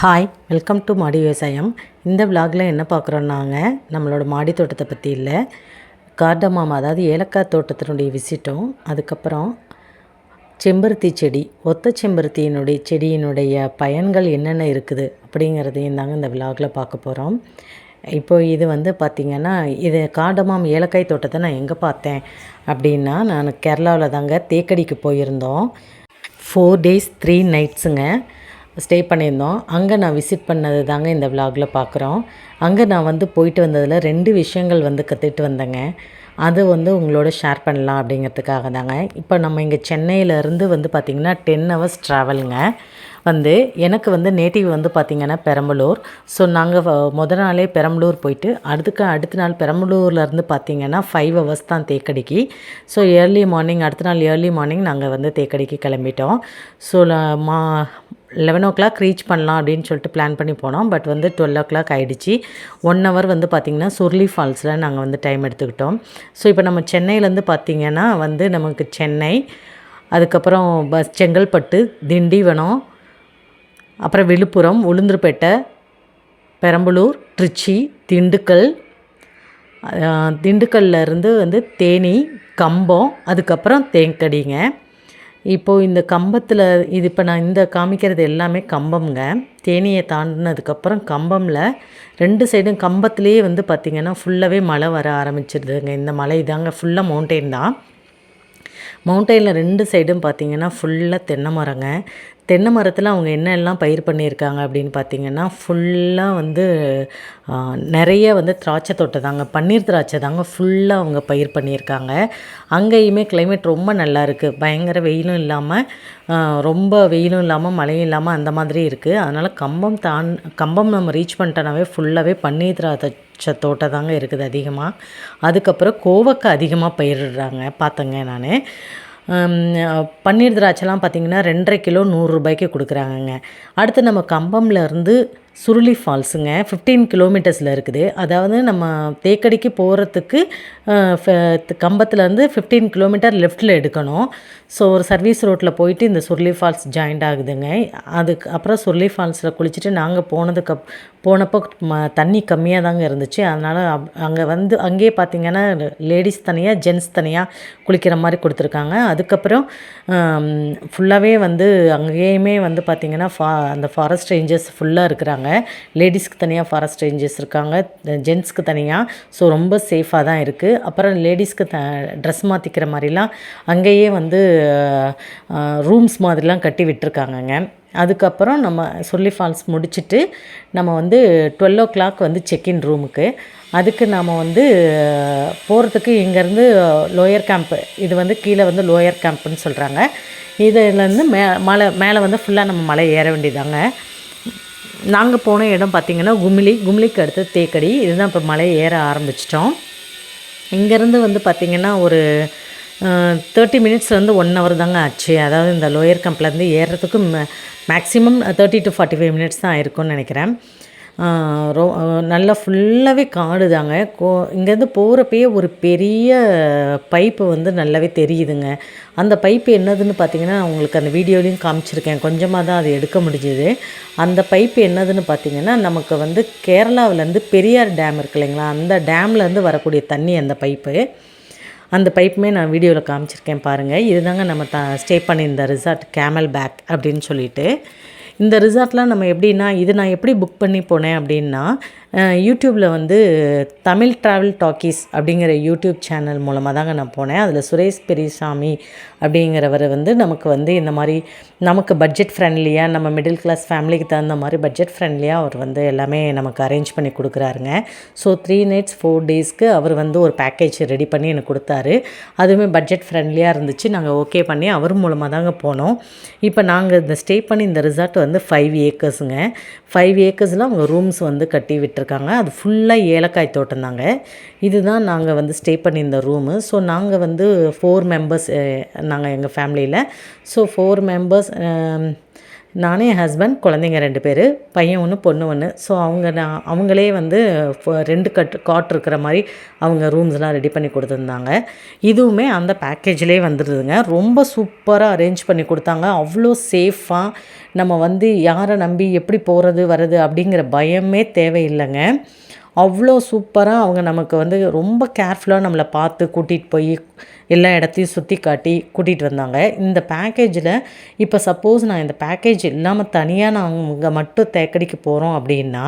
Hi welcome to மாடி விவசாயம் இந்த விலாகில் என்ன பார்க்குறோன்னாங்க நம்மளோட மாடி தோட்டத்தை பற்றி இல்லை. கார்டமாம் அதாவது ஏலக்காய் தோட்டத்தினுடைய விசிட்டும் அதுக்கப்புறம் செம்பருத்தி செடி ஒத்த செம்பருத்தியினுடைய செடியினுடைய பயன்கள் என்னென்ன இருக்குது அப்படிங்கிறதையும் தாங்க இந்த விலாகில் பார்க்க போகிறோம் இப்போ இது வந்து பார்த்திங்கன்னா இது காடமாம் ஏலக்காய் தோட்டத்தை நான் எங்கே பார்த்தேன் அப்படின்னா நான் கேரளாவில் தாங்க தேக்கடிக்கு போயிருந்தோம். ஃபோர் டேஸ் த்ரீ நைட்ஸுங்க ஸ்டே பண்ணியிருந்தோம். அங்கே நான் விசிட் பண்ணது தாங்க இந்த விலாகில் பார்க்குறோம் அங்கே நான் வந்து போயிட்டு வந்ததில் ரெண்டு விஷயங்கள் வந்து கற்றுட்டு வந்தேங்க. அது வந்து உங்களோட ஷேர் பண்ணலாம் அப்படிங்கிறதுக்காக தாங்க. இப்போ நம்ம இங்கே சென்னையிலேருந்து வந்து பார்த்திங்கன்னா டென் ஹவர்ஸ் ட்ராவலுங்க வந்து எனக்கு வந்து நேட்டிவ் வந்து பார்த்திங்கன்னா பெரம்பலூர். ஸோ நாங்கள் முத நாளே பெரம்பலூர் போயிட்டு அதுக்கு அடுத்த நாள் பெரம்பலூர்லேருந்து பார்த்திங்கன்னா ஃபைவ் ஹவர்ஸ் தான் தேக்கடிக்கு. ஸோ ஏர்லி மார்னிங் அடுத்த நாள் ஏர்லி மார்னிங் நாங்கள் வந்து தேக்கடிக்கு கிளம்பிட்டோம். ஸோ மா லெவன் ஓ கிளாக் ரீச் பண்ணலாம் அப்படின்னு சொல்லிட்டு பிளான் பண்ணி போனோம். பட் வந்து டுவெல் ஓ கிளாக் ஆகிடுச்சி ஒன் ஹவர் வந்து பார்த்திங்கன்னா சுர்லி ஃபால்ஸில் நாங்கள் வந்து டைம் எடுத்துக்கிட்டோம். ஸோ இப்போ நம்ம சென்னையிலேருந்து பார்த்திங்கன்னா வந்து நமக்கு சென்னை அதுக்கப்புறம் பஸ் செங்கல்பட்டு திண்டிவனம் அப்புறம் விழுப்புரம் உளுந்தூர்பேட்டை பெரம்பலூர் திருச்சி திண்டுக்கல் திண்டுக்கல்லேருந்து வந்து தேனி கம்பம் அதுக்கப்புறம் தேங்கடிங்க. இப்போது இந்த கம்பத்தில் இது இப்போ நான் இந்த காமிக்கிறது எல்லாமே கம்பம்ங்க. தேனியை தாண்டினதுக்கப்புறம் கம்பமில் ரெண்டு சைடும் கம்பத்துலேயே வந்து பார்த்திங்கன்னா ஃபுல்லாகவே மழை வர ஆரம்பிச்சிடுதுங்க இந்த மலை இதாங்க ஃபுல்லாக மவுண்டெயின் தான். மவுண்டெயினில் ரெண்டு சைடும் பார்த்திங்கன்னா ஃபுல்லாக தென்னை மரங்க. தென்னை மரத்தில் அவங்க என்னெல்லாம் பயிர் பண்ணியிருக்காங்க அப்படின்னு பார்த்தீங்கன்னா ஃபுல்லாக வந்து நிறைய வந்து திராட்சை தோட்டம் தாங்க. பன்னீர் திராட்சை தாங்க ஃபுல்லாக அவங்க பயிர் பண்ணியிருக்காங்க. அங்கேயுமே கிளைமேட் ரொம்ப நல்லா இருக்குது பயங்கர வெயிலும் இல்லாமல் ரொம்ப வெயிலும் இல்லாமல் மழையும் இல்லாமல் அந்த மாதிரி இருக்குது அதனால் கம்பம் தான் கம்பம் நம்ம ரீச் பண்ணிட்டோனாவே ஃபுல்லாகவே பன்னீர் திராட்சை தோட்டம் தாங்க இருக்குது அதிகமாக அதுக்கப்புறம் கோவக்காய் அதிகமாக பயிரிடுறாங்க பார்த்தேங்க நான். பன்னீர் திராட்சைலாம் பார்த்திங்கன்னா ரெண்டரை கிலோ நூறுரூபாய்க்கு கொடுக்குறாங்கங்க. அடுத்து நம்ம கம்பம்லேருந்து சுருளி ஃபால்ஸுங்க. ஃபிஃப்டீன் கிலோமீட்டர்ஸில் இருக்குது. அதாவது நம்ம தேக்கடிக்கு போகிறதுக்கு கம்பத்துலேருந்து ஃபிஃப்டீன் கிலோமீட்டர் லெஃப்ட்டில் எடுக்கணும். ஸோ ஒரு சர்வீஸ் ரோட்டில் போயிட்டு இந்த சுருளி ஃபால்ஸ் ஜாயிண்ட் ஆகுதுங்க. அதுக்கு அப்புறம் சுருளி ஃபால்ஸில் குளிச்சுட்டு நாங்கள் போனதுக்கு போனப்போ ம தண்ணி கம்மியாக தாங்க இருந்துச்சு. அதனால் அப் அங்கே வந்து அங்கேயே பார்த்திங்கன்னா லேடிஸ் தனியாக ஜென்ட்ஸ் தனியாக குளிக்கிற மாதிரி கொடுத்துருக்காங்க. அதுக்கப்புறம் ஃபுல்லாகவே வந்து அங்கேயுமே வந்து பார்த்திங்கன்னா ஃபா அந்த ஃபாரஸ்ட் ரேஞ்சர்ஸ் ஃபுல்லாக இருக்கிறாங்க. லேடிஸ்க்கு தனியாக ஃபாரஸ்ட் ரேஞ்சர்ஸ் இருக்காங்க. ஜென்ட்ஸ்க்கு தனியாக ஸோ ரொம்ப சேஃபாக தான் இருக்குது அப்புறம் லேடிஸ்க்கு த ட்ரெஸ் மாற்றிக்கிற மாதிரிலாம் அங்கேயே வந்து ரூம்ஸ் மாதிரிலாம் கட்டி விட்டுருக்காங்கங்க. அதுக்கப்புறம் நம்ம சொல்லி ஃபால்ஸ் முடிச்சுட்டு நம்ம வந்து டுவெல் ஓ கிளாக் வந்து செக்இன் ரூமுக்கு அதுக்கு நாம் வந்து போகிறதுக்கு இங்கேருந்து லோயர் கேம்ப்பு இது வந்து கீழே வந்து லோயர் கேம்ப்புன்னு சொல்கிறாங்க இதுலேருந்து மே மலை மேலே வந்து ஃபுல்லாக நம்ம மலை ஏற வேண்டியதாங்க நாங்கள் போன இடம் பார்த்திங்கன்னா குமிலி குமிலிக்கு அடுத்து தேக்கடி. இதுதான் இப்போ மலை ஏற ஆரம்பிச்சிட்டோம். இங்கேருந்து வந்து பார்த்திங்கன்னா ஒரு தேர்ட்டி மினிட்ஸ்லேருந்து ஒன் ஹவர் தாங்க ஆச்சு. அதாவது இந்த லோயர் கம்ப்லேருந்து ஏறுறதுக்கு maximum thirty to forty five minutes தான் இருக்கும்னு நினைக்கிறேன். ரோ நல்லா ஃபுல்லாகவே காடு தாங்க கோ இங்கேருந்து போகிறப்பயே ஒரு பெரிய பைப்பு வந்து நல்லாவே தெரியுதுங்க. அந்த பைப்பு என்னதுன்னு பார்த்தீங்கன்னா உங்களுக்கு அந்த வீடியோலையும் காமிச்சிருக்கேன். கொஞ்சமாக தான் அது எடுக்க முடிஞ்சுது. அந்த பைப்பு என்னதுன்னு பார்த்தீங்கன்னா நமக்கு வந்து கேரளாவிலேருந்து பெரியார் டேம் இருக்கு இல்லைங்களா? அந்த டேம்லேருந்து வரக்கூடிய தண்ணி அந்த பைப்பு. அந்த பைப்புமே நான் வீடியோவில் காமிச்சிருக்கேன் பாருங்கள் இதுதாங்க நம்ம த ஸ்டே பண்ணியிருந்த ரிசார்ட் கேமல் பேக் அப்படின்னு சொல்லிட்டு. இந்த ரிசார்ட்லாம் நம்ம எப்படின்னா இது நான் எப்படி புக் பண்ணி போனேன் அப்படின்னா யூடியூப்பில் வந்து தமிழ் ட்ராவல் டாக்கீஸ் அப்படிங்கிற யூடியூப் சேனல் மூலமாக தாங்க நான் போனேன். அதில் சுரேஷ் பெரியசாமி அப்படிங்கிறவர் வந்து நமக்கு வந்து இந்த மாதிரி நமக்கு பட்ஜெட் ஃப்ரெண்ட்லியாக நம்ம மிடில் கிளாஸ் ஃபேமிலிக்கு தகுந்த மாதிரி பட்ஜெட் ஃப்ரெண்ட்லியாக அவர் வந்து எல்லாமே நமக்கு அரேஞ்ச் பண்ணி கொடுக்குறாருங்க. ஸோ த்ரீ நைட்ஸ் ஃபோர் டேஸ்க்கு அவர் வந்து ஒரு பேக்கேஜ் ரெடி பண்ணி எனக்கு கொடுத்தாரு. அதுவுமே பட்ஜெட் ஃப்ரெண்ட்லியாக இருந்துச்சு. நாங்கள் ஓகே பண்ணி அவர் மூலமாக தாங்க போனோம். இப்போ நாங்கள் இந்த ஸ்டே பண்ணி இந்த ரிசார்ட் வந்து ஃபைவ் ஏக்கர்ஸுங்க ஃபைவ் ஏக்கர்ஸில் அவங்க ரூம்ஸ் வந்து கட்டி விட்டுருக்காங்க அது ஃபுல்லாக ஏலக்காய் தோட்டம் தாங்க. இதுதான் நாங்கள் வந்து ஸ்டே பண்ணியிருந்த ரூமு ஸோ நாங்கள் வந்து ஃபோர் மெம்பர்ஸ் நாங்கள் எங்கள் ஃபேமிலியில் ஸோ ஃபோர் மெம்பர்ஸ் நானே என் ஹஸ்பண்ட் குழந்தைங்க ரெண்டு பேர் பையன் ஒன்று பொண்ணு ஒன்று ஸோ அவங்க நான் அவங்களே வந்து ஃப- ரெண்டு கட் காட் இருக்கிற மாதிரி அவங்க ரூம்ஸ்லாம் ரெடி பண்ணி கொடுத்துருந்தாங்க. இதுவுமே அந்த பேக்கேஜ்லேயே வந்துடுதுங்க ரொம்ப சூப்பராக அரேஞ்ச் பண்ணி கொடுத்தாங்க. அவ்வளோ சேஃபாக நம்ம வந்து யாரை நம்பி எப்படி போகிறது வர்றது அப்படிங்கிற பயமே தேவையில்லைங்க. அவ்வளோ சூப்பராக அவங்க நமக்கு வந்து ரொம்ப கேர்ஃபுல்லாக நம்மளை பார்த்து கூட்டிகிட்டு போய் எல்லா இடத்தையும் சுற்றி காட்டி கூட்டிகிட்டு வந்தாங்க. இந்த பேக்கேஜில் இப்போ சப்போஸ் நான் இந்த பேக்கேஜ் இல்லாமல் தனியாக நாங்கள் மட்டும் தேக்கடிக்கு போகிறோம் அப்படின்னா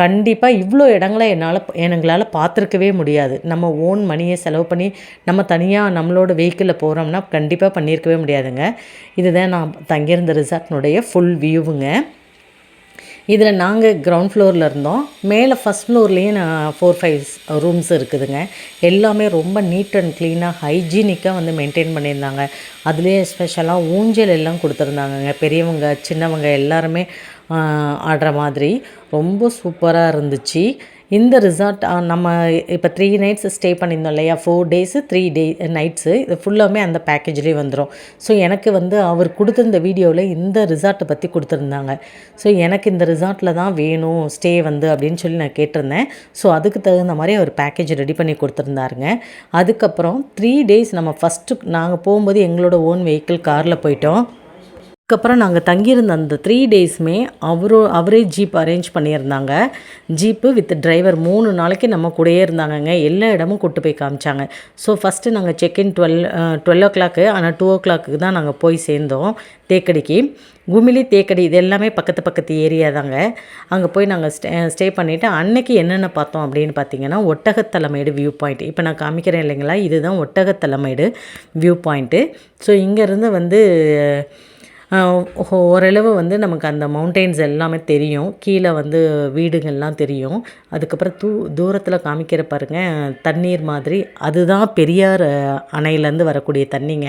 கண்டிப்பாக இவ்வளோ இடங்களை என்னால் எங்களால் பார்த்துருக்கவே முடியாது. நம்ம ஓன் மணியை செலவு பண்ணி நம்ம தனியாக நம்மளோட வெஹிக்கிளில் போகிறோம்னா கண்டிப்பாக பண்ணியிருக்கவே முடியாதுங்க. இதுதான் நான் தங்கியிருந்த ரிசார்ட்னுடைய ஃபுல் வியூவுங்க இதில் நாங்கள் கிரவுண்ட் ஃப்ளோரில் இருந்தோம். மேலே ஃபஸ்ட் ஃப்ளோர்லேயும் நான் ஃபோர் ஃபைவ் ரூம்ஸ் இருக்குதுங்க. எல்லாமே ரொம்ப நீட் அண்ட் க்ளீனாக ஹைஜீனிக்காக வந்து மெயின்டைன் பண்ணியிருந்தாங்க. அதுலேயே ஸ்பெஷலாக ஊஞ்சல் எல்லாம் கொடுத்துருந்தாங்கங்க. பெரியவங்க சின்னவங்க எல்லாருமே ஆடுற மாதிரி. ரொம்ப சூப்பராக இருந்துச்சு. இந்த ரிசார்ட் நம்ம இப்போ த்ரீ நைட்ஸ் ஸ்டே பண்ணியிருந்தோம் இல்லையா? Four days three day nights இது ஃபுல்லாமே அந்த பேக்கேஜ்லேயே வந்துடும் ஸோ எனக்கு வந்து அவர் கொடுத்துருந்த வீடியோவில் இந்த ரிசார்ட்டை பற்றி கொடுத்துருந்தாங்க. ஸோ எனக்கு இந்த ரிசார்ட்டில் தான் வேணும் ஸ்டே வந்து அப்படின்னு சொல்லி நான் கேட்டிருந்தேன். ஸோ அதுக்கு தகுந்த மாதிரி அவர் பேக்கேஜ் ரெடி பண்ணி கொடுத்துருந்தாருங்க. அதுக்கப்புறம் த்ரீ டேஸ் நம்ம ஃபஸ்ட்டு நாங்கள் போகும்போது எங்களோட ஓன் வெஹிக்கிள் காரில் போயிட்டோம். அதுக்கப்புறம் நாங்கள் தங்கியிருந்த அந்த த்ரீ டேஸுமே அவரோ அவரே ஜீப் அரேஞ்ச் பண்ணியிருந்தாங்க. ஜீப்பு வித் டிரைவர் மூணு நாளைக்கு நம்ம கூடயே இருந்தாங்கங்க. எல்லா இடமும் கூட்டு போய் காமிச்சாங்க. ஸோ ஃபஸ்ட்டு நாங்கள் check in twelve twelve o'clock ஆனால் டூ ஓ கிளாக்கு தான் நாங்கள் போய் சேர்ந்தோம். தேக்கடிக்கு. குமிலி தேக்கடி இது எல்லாமே பக்கத்து பக்கத்து ஏரியா தாங்க. அங்கே போய் நாங்கள் ஸ்டே ஸ்டே பண்ணிவிட்டு அன்னைக்கு என்னென்ன பார்த்தோம் அப்படின்னு பார்த்தீங்கன்னா ஒட்டகத்தலைமேடு வியூ பாயிண்ட் இப்போ நான் காமிக்கிறேன் இல்லைங்களா? இதுதான் ஒட்டகத்தலைமேடு வியூ பாயிண்ட்டு ஸோ இங்கேருந்து வந்து ஓரளவு வந்து நமக்கு அந்த மவுண்டெயின்ஸ் எல்லாமே தெரியும். கீழே வந்து வீடுகள்லாம் தெரியும். அதுக்கப்புறம் தூ தூரத்தில் காமிக்கிற பாருங்க தண்ணீர் மாதிரி. அதுதான் பெரியார் அணையிலேருந்து வரக்கூடிய தண்ணிங்க.